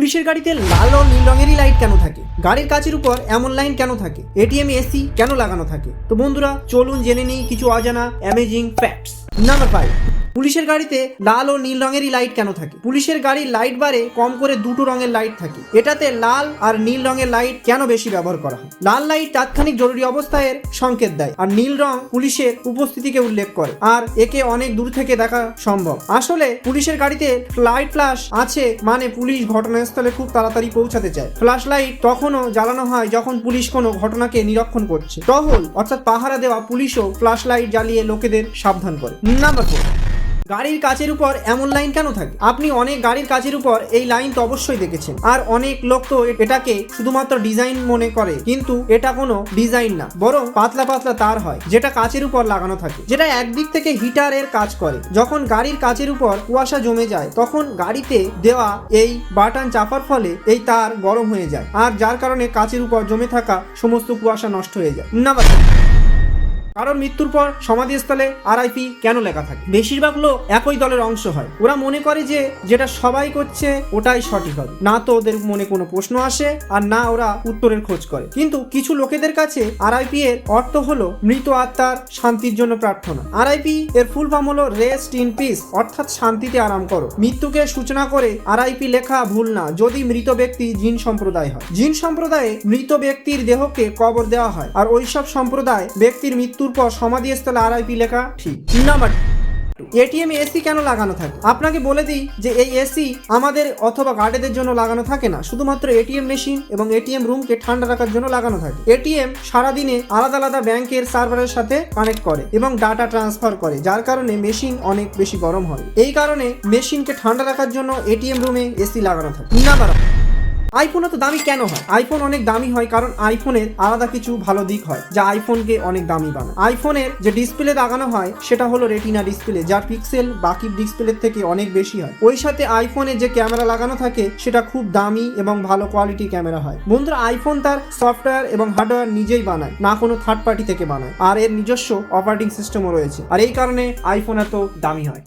পুলিশের গাড়িতে লাল ও নীল রঙেরই লাইট কেন থাকে? গাড়ির কাচের উপর এমন লাইন কেন থাকে? এটিএম এসি কেন লাগানো থাকে? তো বন্ধুরা, চলুন জেনে নিই কিছু অজানা অ্যামেজিং ফ্যাক্টস নাম্বার ফাইভ পুলিশের গাড়িতে লাল ও নীল রঙেরই লাইট কেন থাকে? পুলিশের গাড়ির লাইট বারে কম করে দুটো রঙের লাইট থাকে। এটাতে লাল আর নীল রঙের লাইট কেন বেশি ব্যবহার করা হয়? লাল লাইট তাৎক্ষণিক জরুরি অবস্থায় সংকেত দেয় আর নীল রং পুলিশের উপস্থিতিকে উল্লেখ করে আর একে অনেক দূর থেকে দেখা সম্ভব। আসলে পুলিশের গাড়িতে লাইট ফ্ল্যাশ আছে মানে পুলিশ ঘটনাস্থলে খুব তাড়াতাড়ি পৌঁছাতে চায়। ফ্ল্যাশ লাইট তখনও জ্বালানো হয় যখন পুলিশ কোনো ঘটনাকে নিরীক্ষণ করছে। টহল অর্থাৎ পাহারা দেওয়া পুলিশও ফ্ল্যাশ লাইট জ্বালিয়ে লোকেদের সাবধান করে। নাম্বার ফোর গাড়ির কাচের উপর এমন লাইন কেন থাকে? আপনি অনেক গাড়ির কাচের উপর এই লাইন তো অবশ্যই দেখেছেন। আর অনেক লোক তো এটাকে শুধুমাত্র ডিজাইন মনে করে, কিন্তু এটা কোনো ডিজাইন না, বরং পাতলা পাতলা তার হয়, যেটা কাচের উপর লাগানো থাকে। যেটা একদিক থেকে হিটারের কাজ করে। যখন গাড়ির কাচের উপর কুয়াশা জমে যায়, তখন গাড়িতে দেওয়া এই বাটন চাপার ফলে এই তার গরম হয়ে যায়, আর যার কারণে কাচের উপর জমে থাকা সমস্ত কুয়াশা নষ্ট হয়ে যায়। নাম্বার কারণ মৃত্যুর পর সমাধিস্থলে আরআইপি কেন লেখা থাকে? বেশিরভাগ লোক একই দলের অংশ হয়। ওরা মনে করে যে যেটা সবাই করছে, ওটাই সঠিক হবে। না তো ওদের মনে কোনো প্রশ্ন আসে আর না ওরা উত্তরের খোঁজ করে। কিন্তু কিছু লোকেদের কাছে আরআইপি এর অর্থ হলো মৃত আত্মার শান্তির জন্য প্রার্থনা। আরআইপি এর ফুল ফর্ম হলো রেস্ট ইন পিস, অর্থাৎ শান্তিতে আরাম করো। মৃত্যুকে সূচনা করে আরআইপি লেখা ভুল না, যদি মৃত ব্যক্তি জিন সম্প্রদায় হয়। জিন সম্প্রদায়ে মৃত ব্যক্তির দেহকে কবর দেওয়া হয়। আর ওইসব সম্প্রদায় ব্যক্তির মৃত্যুর পর সমাধিস্থলে আরআইপি লেখা ঠিক। নাম্বার এটিএম এসি কেন লাগানো থাকে? আপনাকে বলে দিই যে এই এসি আমাদের অথবা গার্ডেদের জন্য লাগানো থাকে না। শুধুমাত্র এটিএম মেশিন এবং এটিএম রুমকে ঠান্ডা রাখার জন্য লাগানো থাকে। এটিএম সারাদিনে আলাদা আলাদা ব্যাংকের সার্ভারের সাথে কানেক্ট করে এবং ডাটা ট্রান্সফার করে, যার কারণে মেশিন অনেক বেশি গরম হয়। এই কারণে মেশিনকে ঠান্ডা রাখার জন্য এটিএম রুমে এসি লাগানো থাকে। নাম্বার আইফোন এত দামি কেন হয়? আইফোন অনেক দামি হয় কারণ আইফোনের আলাদা কিছু ভালো দিক হয়, যা আইফোনকে অনেক দামি বানায়। আইফোনের যে ডিসপ্লে লাগানো হয়, সেটা হলো রেটিনা ডিসপ্লে যার পিক্সেল বাকি ডিসপ্লের থেকে অনেক বেশি হয়। ওই সাথে আইফোনে যে ক্যামেরা লাগানো থাকে, সেটা খুব দামি এবং ভালো কোয়ালিটি ক্যামেরা হয়। বন্ধুরা আইফোন তার সফটওয়্যার এবং হার্ডওয়্যার নিজেই বানায়, না কোনো থার্ড পার্টি থেকে বানায়। আর এর নিজস্ব অপারেটিং সিস্টেমও রয়েছে। আর এই কারণে আইফোন এত দামি হয়।